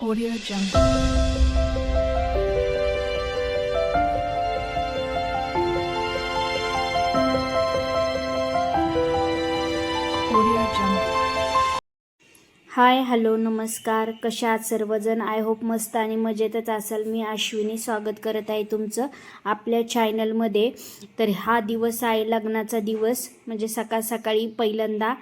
Audio Jungle. Hi hello नमस्कार. कशा आहात सर्वजण? आय होप मस्त आणि मजेतच असाल. मी अश्विनी स्वागत करत आहे तुमचं आपल्या चॅनलमध्ये तर हा दिवस आहे लग्नाचा दिवस. म्हणजे सकाळ सकाळी पहिल्यांदा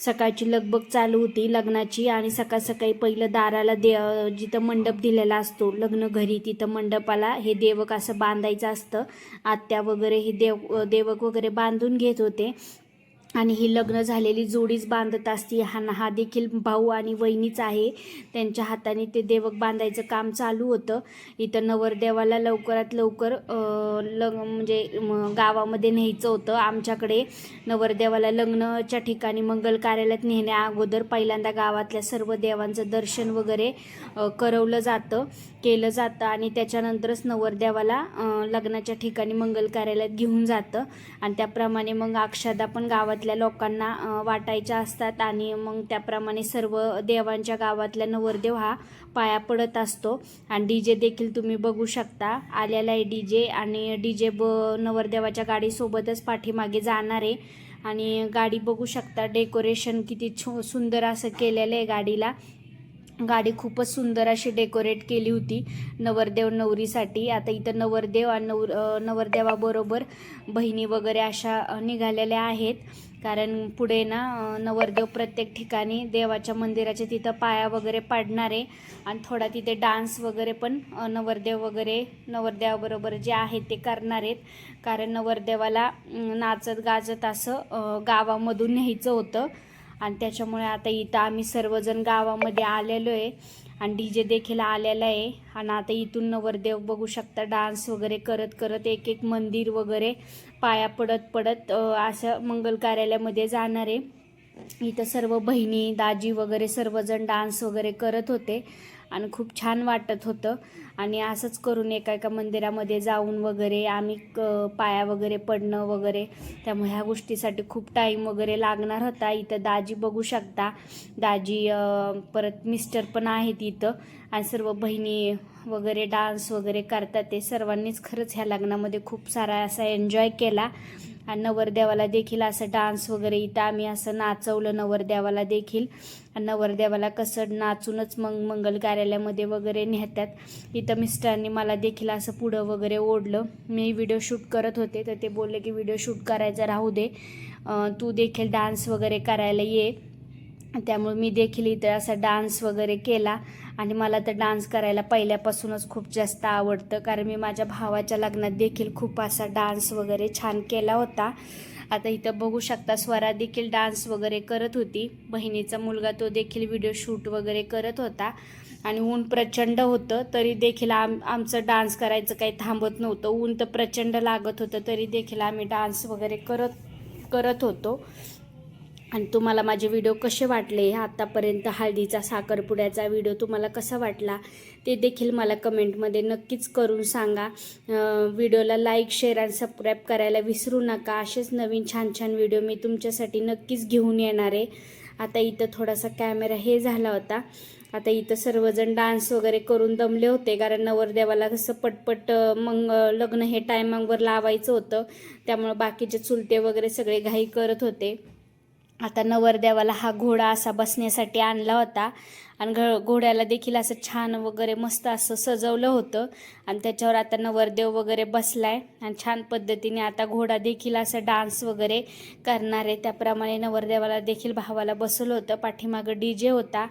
सकाळची लगबग चालू होती लग्नाची आणि सकाळ सकाळी पहिलं दाराला दे जिथं मंडप दिलेला असतो लग्न घरी तिथं मंडपाला हे देवक असं बांधायचं असतं. आत्या वगैरे हे देव देवक वगैरे बांधून घेत होते. आणि ही लग्न झालेली जोडीच बांधत असती. हा हा देखील भाऊ आणि वहिनीच आहे. त्यांच्या हाताने ते देवक बांधायचं काम चालू होतं. इथं नवरदेवाला लवकरात लवकर लग म्हणजे गावामध्ये न्यायचं होतं. आमच्याकडे नवरदेवाला लग्नाच्या ठिकाणी मंगल कार्यालयात नेण्या अगोदर पहिल्यांदा गावातल्या सर्व देवांचं दर्शन वगैरे करवलं जातं केलं जातं आणि त्याच्यानंतरच नवरदेवाला लग्नाच्या ठिकाणी मंगल कार्यालयात घेऊन जातं. आणि त्याप्रमाणे मग अक्षदा पण गावात गावातल्या लोकांना वाटायच्या असतात आणि मग त्याप्रमाणे सर्व देवांच्या गावातल्या नवरदेव हा पाया पडत असतो. आणि डी जे देखील तुम्ही बघू शकता. आलेला आहे डी जे आणि डी जे ब नवरदेवाच्या गाडीसोबतच पाठीमागे जाणार आहे. आणि गाडी बघू शकता. डेकोरेशन किती छो सुंदर असं केलेलं आहे गाडीला. गाडी खूपच सुंदर अशी डेकोरेट केली होती नवरदेव नवरीसाठी. आता इथं नवरदेव आणि नवर नवरदेवाबरोबर बहिणी वगैरे अशा निघालेल्या आहेत. कारण पुढे ना नवरदेव प्रत्येक ठिकाणी देवाच्या मंदिराच्या तिथं पाया वगैरे पाडणार आहे आणि थोडा तिथे डान्स वगैरे पण नवरदेव वगैरे नवरदेवाबरोबर जे आहेत ते करणार आहेत कारण नवरदेवाला नाचत गाजत असं गावामधून न्यायचं होतं. आणि त्याच्यामुळे आता इथं आम्ही सर्वजण गावामध्ये आलेलो आहे. आणि डी जे देखील आलेला आहे. आणि आता इथून नवरदेव बघू शकता डान्स वगैरे करत करत एक एक मंदिर वगैरे पाया पडत पडत असं मंगल कार्यालयामध्ये जाणार आहे. इथं सर्व बहिणी दाजी वगैरे सर्वजण डान्स वगैरे करत होते. आणि खूप छान वाटत होतं. आणि असंच करून एका एका मंदिरामध्ये जाऊन वगैरे आम्ही क पाया वगैरे पडणं वगैरे त्यामुळे ह्या गोष्टीसाठी खूप टाईम वगैरे लागणार होता. इथं दाजी बघू शकता. दाजी परत मिस्टर पण आहेत इथं. आणि सर्व बहिणी वगैरे डान्स वगैरे करतात. ते सर्वांनीच खरंच ह्या लग्नामध्ये खूप सारा असा एन्जॉय केला. आणि नवरदेवाला देखील असं डान्स वगैरे इथं आम्ही असं नाचवलं नवरदेवाला देखील. आणि नवरदेवाला कसं नाचूनच मग मंगल कार्यालयामध्ये वगैरे नेतात इथं मिस्टरांनी मला देखील असं पुढं वगैरे ओढलं. मी व्हिडिओ शूट करत होते तर ते बोलले की व्हिडिओ शूट करायचा राहू दे. तू देखील डान्स वगैरे करायला ये. त्यामुळे मी देखील इथं असा डान्स वगैरे केला. आणि मला तर डान्स करायला पहिल्यापासूनच खूप जास्त आवडतं. कारण मी माझ्या भावाच्या लग्नात देखील खूप असा डान्स वगैरे छान केला होता. आता इथं बघू शकता स्वरा देखील डान्स वगैरे करत होती. बहिणीचा मुलगा तो देखील व्हिडिओ शूट वगैरे करत होता. आणि ऊन प्रचंड होतं तरी देखील आम आमचं डान्स करायचं काही थांबत नव्हतं. ऊन तर प्रचंड लागत होतं तरी देखील आम्ही डान्स वगैरे करत करत होतो. आणि तुम्हाला माझे व्हिडिओ कसे वाटले? आत्तापर्यंत हळदीचा साखरपुड्याचा व्हिडिओ तुम्हाला कसा वाटला? ते देखील मला कमेंटमध्ये नक्कीच करून सांगा. व्हिडिओला लाईक शेअर आणि सबस्क्राईब करायला विसरू नका. असेच नवीन छान छान व्हिडिओ मी तुमच्यासाठी नक्कीच घेऊन येणार आहे. आता इथं थोडासा कॅमेरा हे झाला होता. आता इथं सर्वजण डान्स वगैरे करून दमले होते कारण नवरदेवाला कसं पटपट मग लग्न हे टायमांवर लावायचं होतं. त्यामुळं बाकीचे चुलते वगैरे सगळे घाई करत होते. आता नवरदेवाला हा घोडा असा बसण्यासाठी आणला होता. आणि घ घोड्याला देखील असं छान वगैरे मस्त असं सजवलं होतं. आणि त्याच्यावर आता नवरदेव वगैरे बसलाय. आणि छान पद्धतीने आता घोडा देखील असं डान्स वगैरे करणार आहे. त्याप्रमाणे नवरदेवाला देखील भावाला बसवलं होतं. पाठीमागं डी जे होता.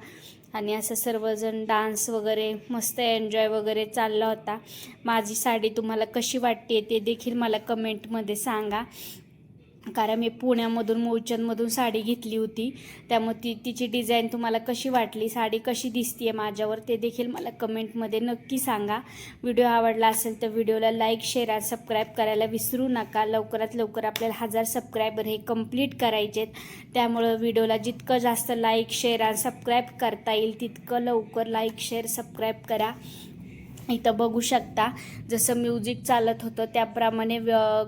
आणि असं सर्वजण डान्स वगैरे मस्त एन्जॉय वगैरे चालला होता. माझी साडी तुम्हाला कशी वाटते ते देखील मला कमेंटमध्ये सांगा. कारण मी पुण्यामधून मूळचंदमधून साडी घेतली होती. त्यामुळे ती तिची डिझाईन तुम्हाला कशी वाटली? साडी कशी दिसते माझ्यावर? ते देखील मला कमेंटमध्ये नक्की सांगा. व्हिडिओ आवडला असेल तर व्हिडिओला लाईक शेअर आणि सबस्क्राईब करायला विसरू नका. लवकरात लवकर आपल्याला हजार सबस्क्रायबर हे कंप्लीट करायचे त्यामुळं व्हिडिओला जितकं जास्त लाईक शेअर आणि सबस्क्राईब करता येईल तितकं लवकर लाईक शेअर सबस्क्राईब करा. इथं बघू शकता. जसं म्युझिक चालत होतं त्याप्रमाणे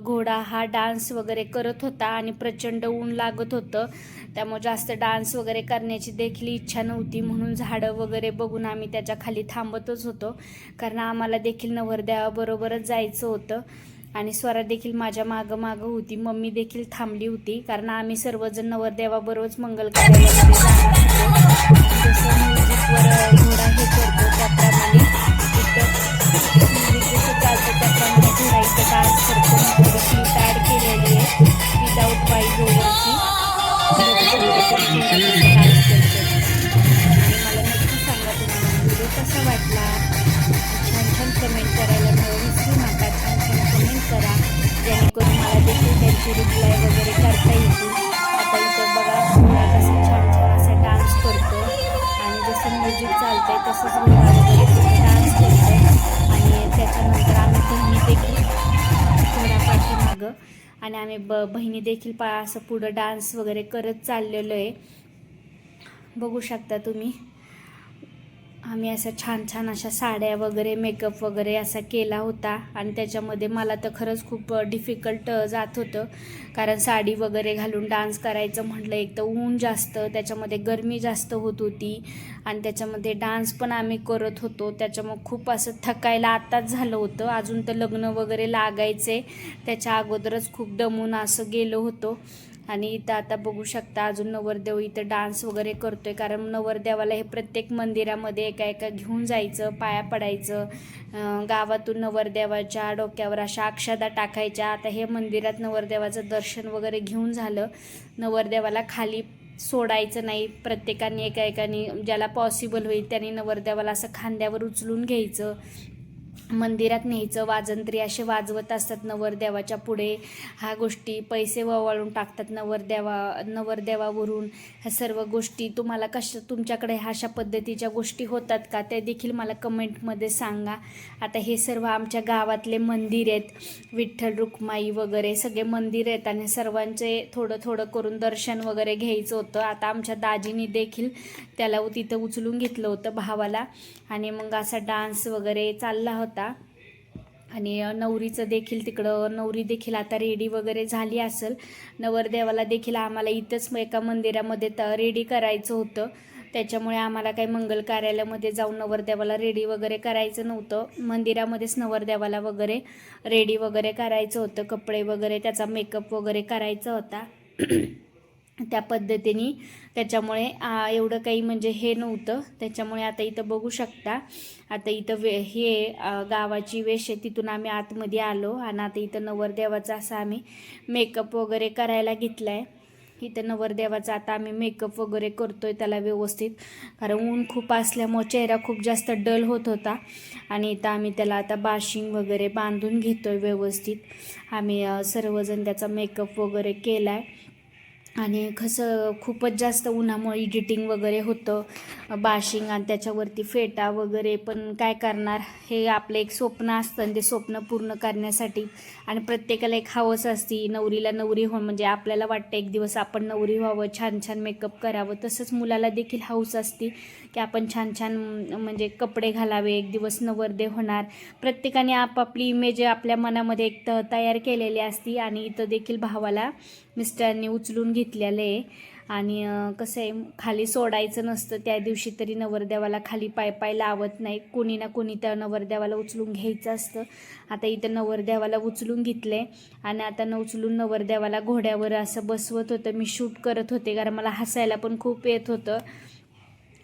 घोडा हा डान्स वगैरे करत होता आणि प्रचंड ऊन लागत होतं. त्यामुळे जास्त डान्स वगैरे करण्याची देखील इच्छा नव्हती. म्हणून झाडं वगैरे बघून आम्ही त्याच्याखाली थांबतच होतो. कारण आम्हाला देखील नवरदेवाबरोबरच जायचं होतं. आणि स्वरा देखील माझ्या मागं मागं होती. मम्मी देखील थांबली होती. कारण आम्ही सर्वजण नवरदेवाबरोबरच मंगल कार्यालयामध्ये जाणार होतो. जसं म्युझिकवर घोडा हे करतो आणि आम्ही ब बहिणी देखील पा असं पुढं डान्स वगैरे करत चाललेलो आहे. बघू शकता तुम्ही. आम्ही अशा छान छान अशा साड्या वगैरे मेकअप वगैरे असा केला होता. आणि त्याच्यामध्ये मला तर खरंच खूप डिफिकल्ट जात होतं. कारण साडी वगैरे घालून डान्स करायचं म्हटलं एक तर ऊन जास्त त्याच्यामध्ये गरमी जास्त होत होती. आणि त्याच्यामध्ये डान्स पण आम्ही करत होतो. त्याच्यामुळे खूप असं थकायला आताच झालं होतं. अजून तर लग्न वगैरे लागायचे. त्याच्या अगोदरच खूप दमून असं गेलो होतो. आणि इथं आता बघू शकता अजून नवरदेव इथं डान्स वगैरे करतोय. कारण नवरदेवाला हे प्रत्येक मंदिरामध्ये एका एका घेऊन जायचं पाया पडायचं. गावातून नवरदेवाच्या डोक्यावर अशा अक्षदा टाकायच्या. आता हे मंदिरात नवरदेवाचं दर्शन वगैरे घेऊन झालं. नवरदेवाला खाली सोडायचं नाही. प्रत्येकाने एका एकाने ज्याला पॉसिबल होईल त्याने नवरदेवाला असं खांद्यावर उचलून घ्यायचं. मंदिरात न्यायचं वाजंत्री असे वाजवत असतात नवरदेवाच्या पुढे. ह्या गोष्टी पैसे ववाळून टाकतात नवरदेवा नवरदेवावरून. ह्या सर्व गोष्टी तुम्हाला कशा तुमच्याकडे ह्या अशा पद्धतीच्या गोष्टी होतात का? त्या देखील मला कमेंटमध्ये सांगा. आता हे सर्व आमच्या गावातले मंदिर आहेत. विठ्ठल रुक्माई वगैरे सगळे मंदिर आहेत आणि सर्वांचे थोडं थोडं करून दर्शन वगैरे घ्यायचं होतं. आता आमच्या दाजीनी देखील त्याला तिथं उचलून घेतलं होतं भावाला. आणि मग असा डान्स वगैरे चालला होता. आणि नवरीचं देखील तिकडं नवरी देखील आता रेडी वगैरे झाली असेल. नवरदेवाला देखील आम्हाला इथंच एका मंदिरामध्ये त रेडी करायचं होतं. त्याच्यामुळे आम्हाला काही मंगल कार्यालयामध्ये जाऊन नवरदेवाला रेडी वगैरे करायचं नव्हतं. मंदिरामध्येच नवरदेवाला वगैरे रेडी वगैरे करायचं होतं. कपडे वगैरे त्याचा मेकअप वगैरे करायचा होता. त्या पद्धतीने. त्याच्यामुळे एवढं काही म्हणजे हे नव्हतं. त्याच्यामुळे आता इथं बघू शकता. आता इथं वे हे गावाची वेश आहे. तिथून आम्ही आतमध्ये आलो आणि आता इथं नवरदेवाचा असा आम्ही मेकअप वगैरे करायला घेतला आहे इथं नवरदेवाचा आता आम्ही मेकअप वगैरे करतोय त्याला व्यवस्थित. कारण ऊन खूप असल्यामुळं चेहरा खूप जास्त डल होत होता. आणि इथं आम्ही त्याला आता बाशिंग वगैरे बांधून घेतोय व्यवस्थित. आम्ही सर्वजण त्याचा मेकअप वगैरे केला आहे आणि कसं खूपच जास्त उन्हामुळे एडिटिंग वगैरे होतं. बाशिंग आणि त्याच्यावरती फेटा वगैरे पण काय करणार हे आपलं एक स्वप्न असतं आणि ते स्वप्न पूर्ण करण्यासाठी. आणि प्रत्येकाला एक हवस असती नवरीला नवरी हो म्हणजे आपल्याला वाटतं एक दिवस आपण नवरी व्हावं छान छान मेकअप करावं. तसंच मुलाला देखील हौस असती की आपण छान छान म्हणजे कपडे घालावे एक दिवस नवरदेव होणार. प्रत्येकाने आपापली इमेज आपल्या मनामध्ये एक तयार केलेली असती आणि इथं देखील भावाला मिस्टरांनी उचलून घेतलेलं आहे. आणि कसं आहे खाली सोडायचं नसतं त्या दिवशी तरी नवरदेवाला खाली पाय पाय लावत नाही. कोणी ना कोणी त्या नवरदेवाला उचलून घ्यायचं असतं. आता इथं नवरदेवाला उचलून घेतले आणि आता न उचलून नवरदेवाला घोड्यावर असं बसवत होतं. मी शूट करत होते कारण मला हसायला पण खूप येत होतं.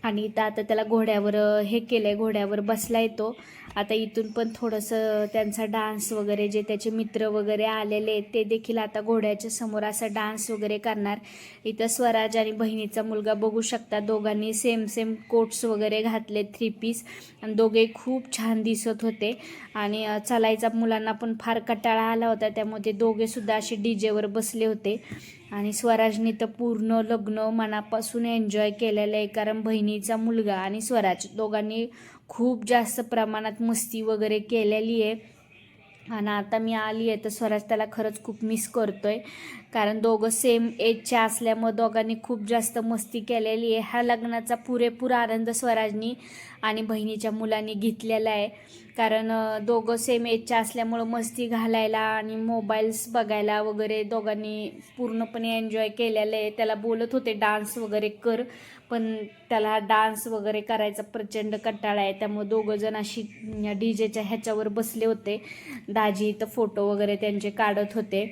आणि इथं आता त्याला घोड्यावर हे केलं आहे घोड्यावर बसला तो. आता इथून पण थोडंसं त्यांचा डान्स वगैरे जे त्याचे मित्र वगैरे आलेले आहेत ते देखील आता घोड्याच्या समोर असा डान्स वगैरे करणार. इथं स्वराज आणि बहिणीचा मुलगा बघू शकता. दोघांनी सेम सेम कोट्स वगैरे घातले थ्री पीस आणि दोघे खूप छान दिसत होते. आणि चालायचा मुलांना पण फार कटाळा आला होता. त्यामुळे ते दोघेसुद्धा असे डी जेवर बसले होते. आणि स्वराजनी तर पूर्ण लग्न मनापासून एन्जॉय केलेलं आहे कारण बहिणीचा मुलगा आणि स्वराज दोघांनी खूप जास्त प्रमाणात मस्ती वगैरे केलेली आहे. आणि आता मी आली आहे तर स्वराज त्याला खरंच खूप मिस करतो आहे कारण दोघं सेम एजच्या असल्यामुळं दोघांनी खूप जास्त मस्ती केलेली आहे. ह्या लग्नाचा पुरेपूर आनंद स्वराजनी आणि बहिणीच्या मुलांनी घेतलेला आहे. कारण दोघं सेम एजच्या असल्यामुळं मस्ती घालायला आणि मोबाईल्स बघायला वगैरे दोघांनी पूर्णपणे एन्जॉय केलेलं आहे. त्याला बोलत होते डान्स वगैरे कर. पण त्याला डान्स वगैरे करायचा प्रचंड कंटाळा आहे. त्यामुळे दोघं जण अशी डी जेच्या ह्याच्यावर बसले होते. दाजी इथं फोटो वगैरे त्यांचे काढत होते.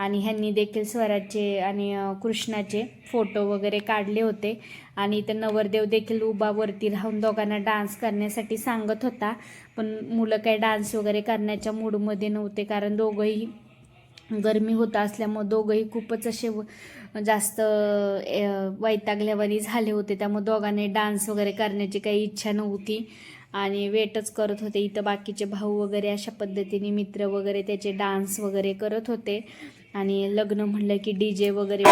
आणि ह्यांनी देखील स्वराचे आणि कृष्णाचे फोटो वगैरे काढले होते. आणि इथं नवरदेव देखील उभा वरती राहून दोघांना डान्स करण्यासाठी सांगत होता. पण मुलं काही डान्स वगैरे करण्याच्या मूडमध्ये नव्हते कारण दोघंही गरमी होत असल्यामुळे दोघंही खूपच असे जास्त वैतागल्यावानी झाले होते. त्यामुळे दोघांनी डान्स वगैरे करण्याची काही इच्छा नव्हती. आणि वेटच करत होते. इथं बाकीचे भाऊ वगैरे अशा पद्धतीने मित्र वगैरे त्याचे डान्स वगैरे करत होते. आणि लग्न म्हणलं की डी जे वगैरे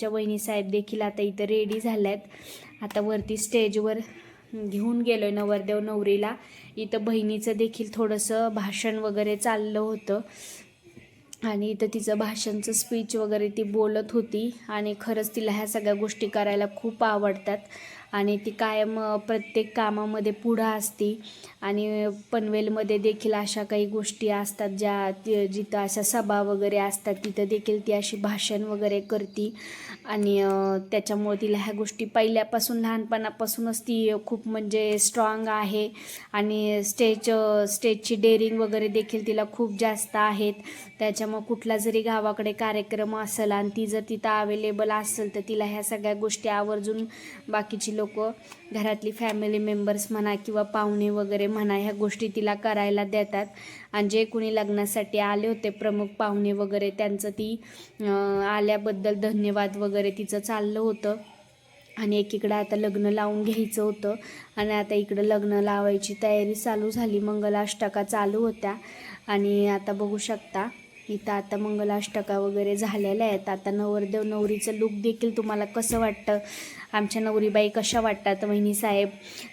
आमच्या वहिनीसाहेब देखील आता इथं रेडी झाल्या आहेत आता वरती स्टेजवर घेऊन गेलो आहे नवरदेव नवरीला. इथं बहिणीचं देखील थोडंसं भाषण वगैरे चाललं होतं. आणि इथं तिचं भाषणचं स्पीच वगैरे ती बोलत होती. आणि खरंच तिला ह्या सगळ्या गोष्टी करायला खूप आवडतात. आणि ती कायम प्रत्येक कामामध्ये पुढं असती. आणि पनवेलमध्ये देखील अशा काही गोष्टी असतात ज्या ती- जिथं अशा सभा वगैरे असतात तिथं देखील ती अशी भाषण वगैरे करती. आणि त्याच्यामुळे तिला ह्या गोष्टी पहिल्यापासून लहानपणापासूनच ती खूप म्हणजे स्ट्रॉंग आहे. आणि स्टेज स्टेजची डेअरिंग वगैरे देखील तिला खूप जास्त आहेत. त्याच्यामुळे कुठला जरी गावाकडे कार्यक्रम असेल आणि ती जर तिथं अवेलेबल असेल तर तिला ह्या सगळ्या गोष्टी आवर्जून बाकीची लोक घरातली फॅमिली मेंबर्स म्हणा किंवा पाहुणे वगैरे म्हणा ह्या गोष्टी तिला करायला देतात. आणि जे कुणी लग्नासाठी आले होते प्रमुख पाहुणे वगैरे त्यांचं ती आल्याबद्दल धन्यवाद वगैरे तिचं चाललं होतं. आणि एकीकडं आता लग्न लावून घ्यायचं होतं. आणि आता इकडं लग्न लावायची तयारी चालू झाली. मंगलाष्टका चालू होत्या. आणि आता बघू शकता इथं आता मंगलाष्टका वगैरे झालेल्या आहेत. आता नवरदेव नवरीचं लुक देखील तुम्हाला कसं वाटतं? आमच्या नवरीबाई कशा वाटतात? वहिनी साहेब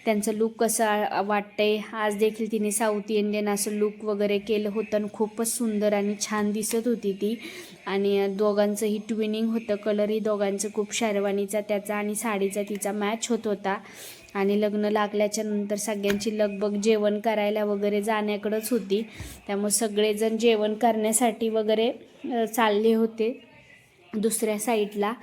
त्यांचं लुक कसं वाटतंय? आज देखील तिने साऊथ इंडियन असं लुक वगैरे केलं होतं आणि खूपच सुंदर आणि छान दिसत होती ती. आणि दोघांचंही ट्विनिंग होतं. कलरही दोघांचं खूप शेरवानीचा त्याचा आणि साडीचा तिचा मॅच होत होता. आणि लग्न लागल्याच्या नंतर सगळ्यांची लगबग जेवण करायला वगैरे जाण्याकडंच होती. त्यामुळे सगळेजण जेवण करण्यासाठी वगैरे चालले होते दुसऱ्या साईडला.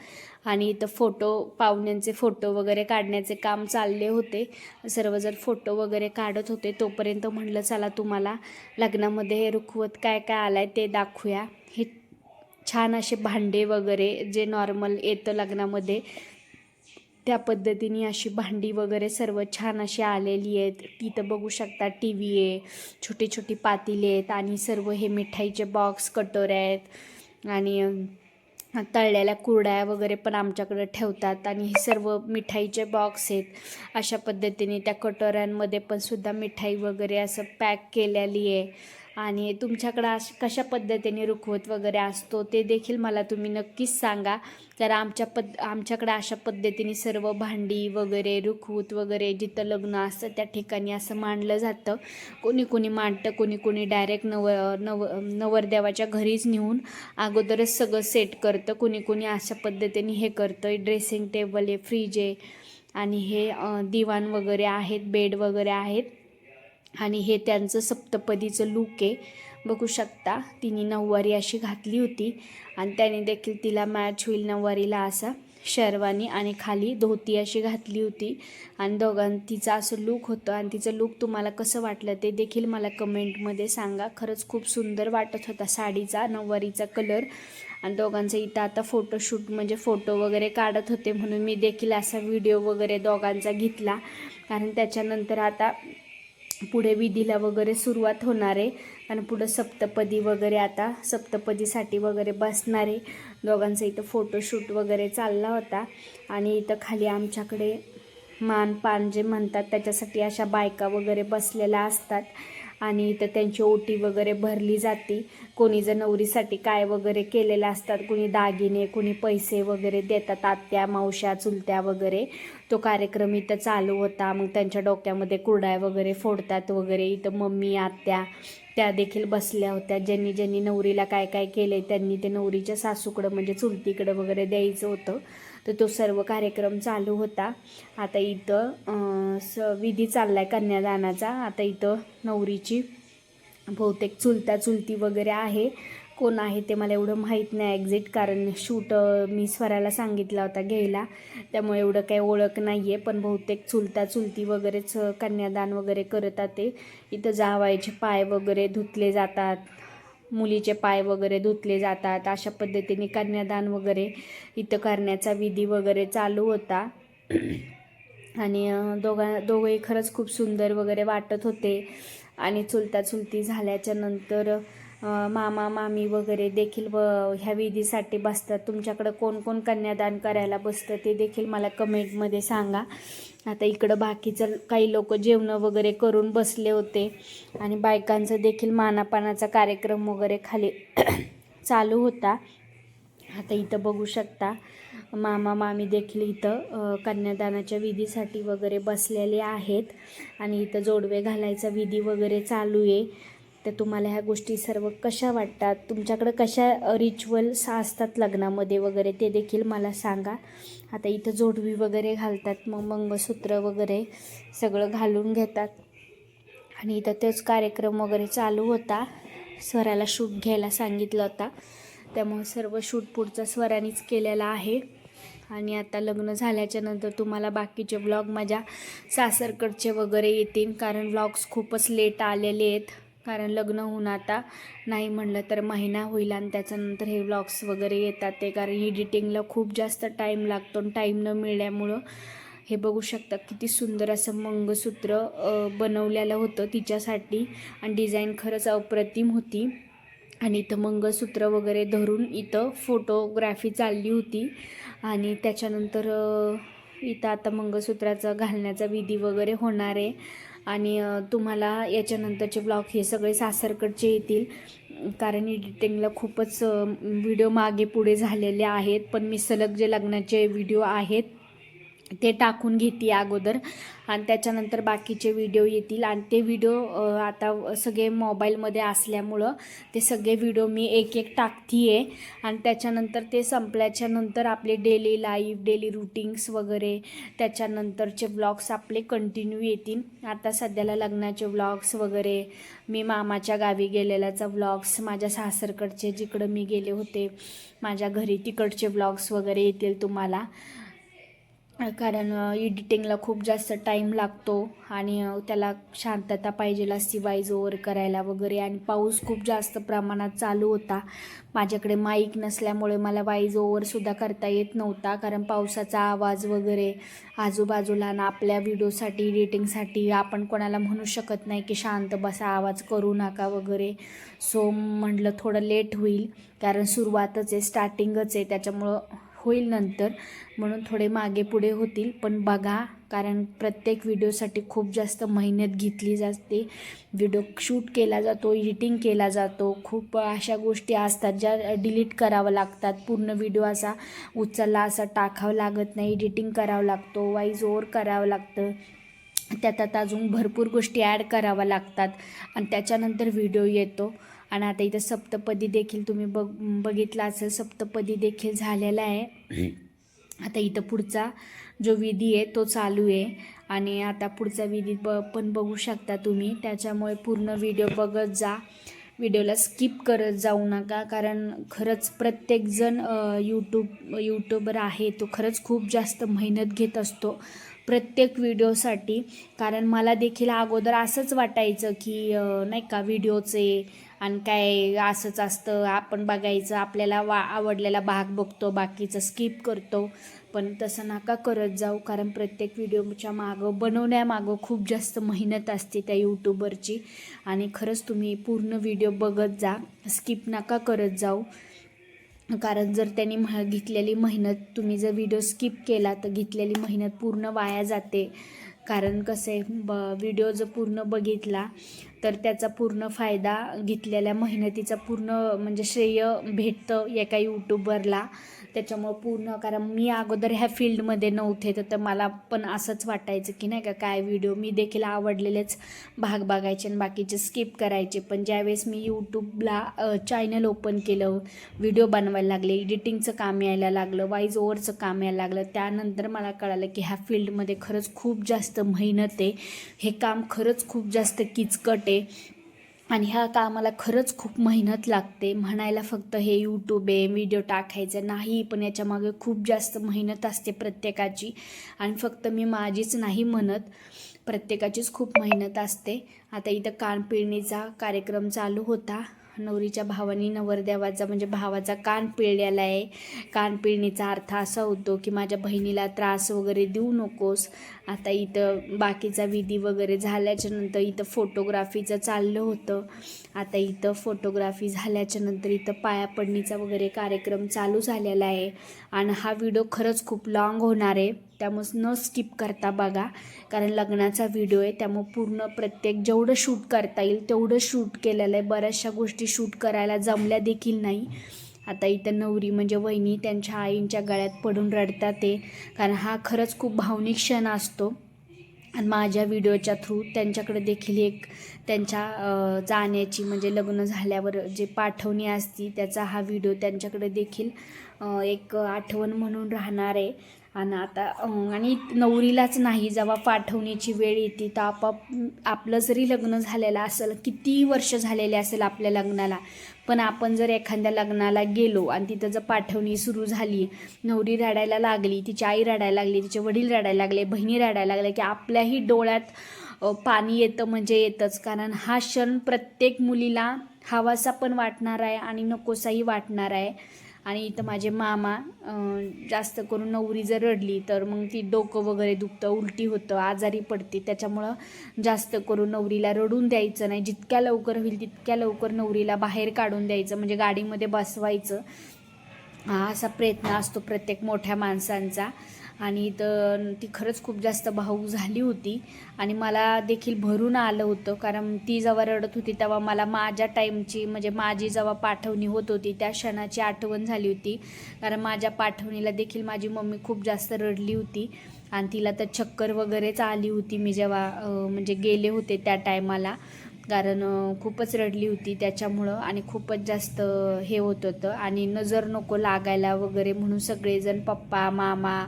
आणि इथं फोटो पाहुण्यांचे फोटो वगैरे काढण्याचे काम चालले होते. सर्वजण फोटो वगैरे काढत होते. तोपर्यंत म्हणलं चला तुम्हाला लग्नामध्ये हे रुखवत काय काय आलं आहे ते दाखवूया. हे छान असे भांडे वगैरे जे नॉर्मल येतं लग्नामध्ये त्या पद्धतीने अशी भांडी वगैरे सर्व छान अशी आलेली आहेत. तिथं बघू शकता टी व्ही आहे छोटी छोटी पातेली आहेत आणि सर्व हे मिठाईचे बॉक्स कटोऱ्या आहेत आणि तळलेल्या कुरड्या वगैरे पण आमच्याकडे ठेवतात आणि हे सर्व मिठाईचे बॉक्स आहेत. अशा पद्धतीने त्या कटोऱ्यांमध्ये पण सुद्धा मिठाई वगैरे असं पॅक केलेली आहे. आणि तुमच्याकडं अश कशा पद्धतीने रुखवत वगैरे असतो ते देखील मला तुम्ही नक्कीच सांगा. तर आमच्या पद आमच्याकडं अशा पद्धतीने सर्व भांडी वगैरे रुखवत वगैरे जिथं लग्न असतं त्या ठिकाणी असं मांडलं जातं. कोणी कोणी मांडतं कोणी कोणी डायरेक्ट नव नव नवरदेवाच्या घरीच नेऊन अगोदरच सगळं सेट करतं. कोणी कोणी अशा पद्धतीने हे करतं ड्रेसिंग टेबल आहे फ्रीज आहे आणि हे दिवाण वगैरे आहेत बेड वगैरे आहेत. आणि हे त्यांचं सप्तपदीचं लूक आहे. बघू शकता तिने नऊवारी अशी घातली होती आणि त्याने देखील तिला मॅच होईल नऊवारीला असा. शेरवानी आणि खाली धोती अशी घातली होती आणि दोघां तिचा असं लूक होतं आणि तिचं लूक तुम्हाला कसं वाटलं ते देखील मला कमेंटमध्ये सांगा. खरंच खूप सुंदर वाटत होता साडीचा नऊवारीचा कलर आणि दोघांचं इथं आता फोटोशूट म्हणजे फोटो वगैरे काढत होते म्हणून मी देखील असा व्हिडिओ वगैरे दोघांचा घेतला. कारण त्याच्यानंतर आता पुढे विधीला वगैरे सुरुवात होणार आहे. आणि पुढं सप्तपदी वगैरे आता सप्तपदीसाठी वगैरे बसणार आहे. दोघांचा इथं फोटोशूट वगैरे चालला होता. आणि इथं खाली आमच्याकडे मान पान जे म्हणतात त्याच्यासाठी अशा बायका वगैरे बसलेल्या असतात. आणि इथं त्यांची ओटी वगैरे भरली जाते. कोणी जर नवरीसाठी काय वगैरे केलेलं असतात कोणी दागिने कोणी पैसे वगैरे देतात आत्या मावश्या चुलत्या वगैरे. तो कार्यक्रम इथं चालू होता. मग त्यांच्या डोक्यामध्ये कुरडाय वगैरे फोडतात वगैरे. इथं मम्मी आत्या त्या देखील बसल्या होत्या. ज्यांनी ज्यांनी नवरीला काय काय केलं त्यांनी ते नवरीच्या सासूकडं म्हणजे चुलतीकडं वगैरे द्यायचं होतं. तर तो सर्व कार्यक्रम चालू होता. आता इथं स विधी चालला आहे कन्यादानाचा. आता इथं नवरीची बहुतेक चुलता चुलती वगैरे आहे. कोण आहे ते मला एवढं माहीत नाही एक्झिट कारण शूट मी स्वराला सांगितला होता घ्यायला. त्यामुळे एवढं काही ओळख नाही आहे पण बहुतेक चुलता चुलती वगैरेच कन्यादान वगैरे करतात ते. इथं जावायचे पाय वगैरे धुतले जातात. मुलीचे पाय वगैरे धुतले जातात. अशा पद्धतीने कन्यादान वगैरे इथं करण्याचा विधी वगैरे चालू होता. आणि दोघा दोघंही खरंच खूप सुंदर वगैरे वाटत होते. आणि चुलता चुलती झाल्याच्यानंतर मामा मामी वगैरे देखील व ह्या विधीसाठी बसतात. तुमच्याकडं कोण कोण कन्यादान करायला बसतं ते देखील मला कमेंटमध्ये सांगा. आता इकडं बाकीचं काही लोक जेवणं वगैरे करून बसले होते. आणि बायकांचं देखील मानापानाचा कार्यक्रम वगैरे खाली चालू होता. आता इथं बघू शकता मामा मामी देखील इथं कन्यादानाच्या विधीसाठी वगैरे बसलेले आहेत. आणि इथं जोडवे घालायचा विधी वगैरे चालू आहे. तर तुम्हाला ह्या गोष्टी सर्व कशा वाटतात? तुमच्याकडं कशा रिच्युअल्स असतात लग्नामध्ये वगैरे ते देखील मला सांगा. आता इथं जोडवी वगैरे घालतात मग मंगळसूत्र वगैरे सगळं घालून घेतात. आणि इथं तोच कार्यक्रम वगैरे चालू होता. स्वराला शूट घ्यायला सांगितलं होता. त्यामुळे सर्व शूट पुढचा स्वरानेच केलेला आहे. आणि आता लग्न झाल्याच्यानंतर तुम्हाला बाकीचे व्लॉग माझ्या सासरकडचे वगैरे येतील कारण व्लॉग्स खूपच लेट आलेले आहेत. कारण लग्न होऊन आता नाही म्हणलं तर महिना होईल आणि त्याच्यानंतर हे व्लॉग्स वगैरे येतात ते. कारण एडिटिंगला खूप जास्त टाईम लागतो टाईम न मिळाल्यामुळं हे बघू शकता किती सुंदर असं मंगळसूत्र बनवलेलं होतं तिच्यासाठी. आणि डिझाईन खरंच अप्रतिम होती. आणि इथं मंगळसूत्र वगैरे धरून इथं फोटोग्राफी चालली होती. आणि त्याच्यानंतर इथं आता मंगळसूत्राचा घालण्याचा विधी वगैरे होणार आहे. आणि तुम्हाला याच्यानंतरचे ब्लॉग हे सगळे सासरकडचे येतील. कारण एडिटिंगला खूपच व्हिडिओ मागे पुढे झालेले आहेत. पण मी सलग जे लग्नाचे व्हिडिओ आहेत ते टाकून घेते अगोदर. आणि त्याच्यानंतर बाकीचे व्हिडिओ येतील. आणि ते व्हिडिओ आता सगळे मोबाईलमध्ये असल्यामुळं ते सगळे व्हिडिओ मी एक एक टाकती आहे आणि त्याच्यानंतर ते संपल्याच्या नंतर आपले डेली लाईफ डेली रुटीन्स वगैरे त्याच्यानंतरचे व्लॉग्स आपले कंटिन्यू येतील. आता सध्याला लग्नाचे व्लॉग्स वगैरे मी मामाच्या गावी गेलेल्याचा व्लॉग्स माझ्या सासरकडचे जिकडं मी गेले होते माझ्या घरी तिकडचे व्लॉग्स वगैरे येतील तुम्हाला. कारण एडिटिंगला खूप जास्त टाईम लागतो आणि त्याला शांतता पाहिजे असती वाईज ओवर करायला वगैरे आणि पाऊस खूप जास्त प्रमाणात चालू होता. माझ्याकडे माईक नसल्यामुळे मला वाईज ओवरसुद्धा करता येत नव्हता कारण पावसाचा आवाज वगैरे आजूबाजूला आणि आपल्या व्हिडिओसाठी एडिटिंगसाठी आपण कोणाला म्हणू शकत नाही की शांत बसा आवाज करू नका वगैरे. सो म्हटलं थोडं लेट होईल कारण सुरुवातच आहे स्टार्टिंगच आहे. त्याच्यामुळं होईल नंतर. म्हणून थोडे मागे पुढे होतील. पण बघा कारण प्रत्येक व्हिडिओसाठी खूप जास्त मेहनत घेतली जाते. व्हिडिओ शूट केला जातो एडिटिंग केला जातो. खूप अशा गोष्टी असतात ज्या डिलीट करावं लागतात. पूर्ण व्हिडिओ असा उचलला असा टाकावं लागत नाही. एडिटिंग करावं लागतो वाईज ओवर करावं लागतं. त्यात आता अजून भरपूर गोष्टी ॲड कराव्या लागतात. आणि त्याच्यानंतर व्हिडिओ येतो. आणि आता इथं सप्तपदी देखील तुम्ही बघ बघितला असेल सप्तपदी देखील झालेला आहे. आता इथं पुढचा जो विधी आहे तो चालू आहे. आणि आता पुढचा विधी ब पण बघू शकता तुम्ही. त्याच्यामुळे पूर्ण व्हिडिओ बघत जा. व्हिडिओला स्किप करत जाऊ नका कारण खरंच प्रत्येकजण यूट्यूब यूट्यूबर आहे तो खरंच खूप जास्त मेहनत घेत असतो प्रत्येक व्हिडिओसाठी. कारण मला देखील अगोदर असंच वाटायचं की नाही का व्हिडिओचे आणि काय असंच असतं आपण बघायचं आपल्याला वा आवडलेला भाग बघतो बाकीचं स्किप करतो. पण तसं नका करत जाऊ कारण प्रत्येक व्हिडिओच्या मागं बनवण्यामागं खूप जास्त मेहनत असते त्या यूट्यूबरची आणि खरंच तुम्ही पूर्ण व्हिडिओ बघत जा स्किप नका करत जाऊ. कारण जर त्यांनी मह घेतलेली मेहनत तुम्ही जर व्हिडिओ स्किप केला तर घेतलेली मेहनत पूर्ण वाया जाते. कारण कसं आहे ब व्हिडिओ जर पूर्ण बघितला तर त्याचा पूर्ण फायदा घेतलेल्या मेहनतीचा पूर्ण म्हणजे श्रेय भेटतं एका यूट्यूबरला त्याच्यामुळं पूर्ण कारण मी अगोदर ह्या फील्डमध्ये नव्हते तर तर मला पण असंच वाटायचं की नाही का काय व्हिडिओ मी देखील आवडलेलेच भाग बघायचे आणि बाकीचे स्किप करायचे. पण ज्यावेळेस मी यूट्यूबला चॅनल ओपन केलं व्हिडिओ बनवायला लागले एडिटिंगचं काम यायला लागलं वाईज ओवरचं काम यायला लागलं त्यानंतर मला कळालं की ह्या फील्डमध्ये खरंच खूप जास्त मेहनत आहे. हे काम खरंच खूप जास्त किचकट आहे. आणि ह्या कामाला खरंच खूप मेहनत लागते. म्हणायला फक्त हे यूट्यूब आहे व्हिडिओ टाकायचं नाही पण याच्यामागे खूप जास्त मेहनत असते प्रत्येकाची. आणि फक्त मी माझीच नाही म्हणत प्रत्येकाचीच खूप मेहनत असते. आता इथं कानपिळणीचा कार्यक्रम चालू होता. नवरीच्या भावानी नवरदेवाचा म्हणजे भावाचा कान पिळलेला आहे. कान पिळणीचा अर्थ असा होतो की माझ्या बहिणीला त्रास वगैरे देऊ नकोस. आता इथं बाकीचा विधी वगैरे झाल्याच्यानंतर इथं फोटोग्राफीचं चाललं होतं. आता इथं फोटोग्राफी झाल्याच्यानंतर इथं पाया पडणीचा वगैरे कार्यक्रम चालू झालेला आहे. आणि हा व्हिडिओ खरंच खूप लाँग होणार आहे. त्यामुळे न स्किप करता बघा. कारण लग्नाचा व्हिडिओ आहे त्यामुळे पूर्ण प्रत्येक जेवढं शूट करता येईल तेवढं शूट केलेलं आहे. बऱ्याचशा गोष्टी शूट करायला जमल्या देखील नाही. आता इथं नवरी म्हणजे वहिनी त्यांच्या आईंच्या गळ्यात पडून रडतात ते. कारण हा खरंच खूप भावनिक क्षण असतो. आणि माझ्या व्हिडिओच्या थ्रू त्यांच्याकडे देखील एक त्यांच्या जाण्याची म्हणजे लग्न झाल्यावर जे पाठवणी असती त्याचा हा व्हिडिओ त्यांच्याकडे देखील एक आठवण म्हणून राहणार आहे. आणि आता आणि नवरीलाच नाही जेव्हा पाठवणीची वेळ येते तर आपाप आपलं जरी लग्न झालेलं असेल किती वर्ष झालेले असेल आपल्या लग्नाला पण आपण जर एखाद्या लग्नाला गेलो आणि तिथं जर पाठवणी सुरू झाली नवरी रडायला लागली तिची आई रडायला लागली तिचे वडील रडायला लागले बहिणी रडायला लागले की आपल्याही डोळ्यात पाणी येतं म्हणजे येतंच. कारण हा क्षण प्रत्येक मुलीला हवासा पण वाटणार आहे आणि नकोसाही वाटणार आहे. आणि इथं माझे मामा जास्त करून नवरी जर रडली तर मग ती डोकं वगैरे दुखतं उलटी होतं आजारी पडते. त्याच्यामुळं जास्त करून नवरीला रडून द्यायचं नाही. जितक्या लवकर होईल तितक्या लवकर नवरीला बाहेर काढून द्यायचं. म्हणजे गाडीमध्ये बसवायचं. हा असा प्रयत्न असतो प्रत्येक मोठ्या माणसांचा. आणि तर ती खरंच खूप जास्त भावूक झाली होती. आणि मला देखील भरून आलं होतं कारण ती जेव्हा रडत होती तेव्हा मला माझ्या टाईमची म्हणजे माझी जेव्हा पाठवणी होत होती त्या क्षणाची आठवण झाली होती. कारण माझ्या पाठवणीला देखील माझी मम्मी खूप जास्त रडली होती. आणि तिला तर चक्कर वगैरेच आली होती मी जेव्हा म्हणजे गेले होते त्या टायमाला. कारण खूपच रडली होती त्याच्यामुळं आणि खूपच जास्त हे होत होतं. आणि नजर नको लागायला वगैरे म्हणून सगळेजण पप्पा मामा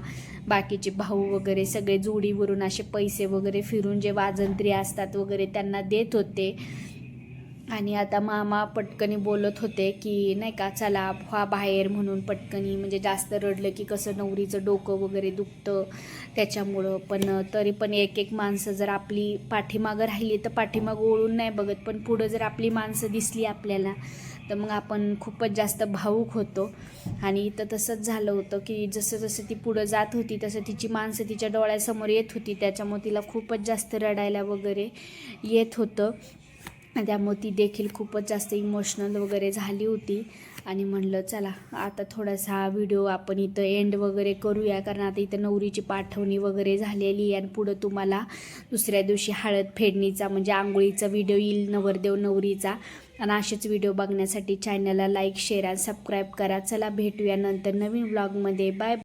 बाकीचे भाऊ वगैरे सगळे जोडीवरून असे पैसे वगैरे फिरून जे वाजंत्री असतात वगैरे त्यांना देत होते. आणि आता मामा पटकनी बोलत होते की नाही का चला व्हा बाहेर म्हणून पटकनी म्हणजे जास्त रडलं की कसं नवरीचं डोकं वगैरे दुखतं त्याच्यामुळं. पण तरी पण एक एक माणसं जर आपली पाठीमागं राहिली तर पाठीमागं ओळून नाही बघत पण पुढं जर आपली माणसं दिसली आपल्याला तर मग आपण खूपच जास्त भावूक होतो. आणि इथं तसंच झालं होतं की जसं जसं ती पुढं जात होती तसं तिची माणसं तिच्या डोळ्यासमोर येत होती त्याच्यामुळे तिला खूपच जास्त रडायला वगैरे येत होतं. त्यामुळे ती देखील खूपच जास्त इमोशनल वगैरे झाली होती. आणि म्हणलं चला आता थोडासा हा व्हिडिओ आपण इथं एंड वगैरे करूया कारण आता इथं नवरीची पाठवणी वगैरे झालेली आहे आणि पुढं तुम्हाला दुसऱ्या दिवशी हळद फेडणीचा म्हणजे आंघोळीचा व्हिडिओ येईल नवरदेव नवरीचा. आणि असेच व्हिडिओ बघण्यासाठी चॅनलला लाईक शेअर आणि सबस्क्राईब करा. चला भेटूया नंतर नवीन ब्लॉगमध्ये बाय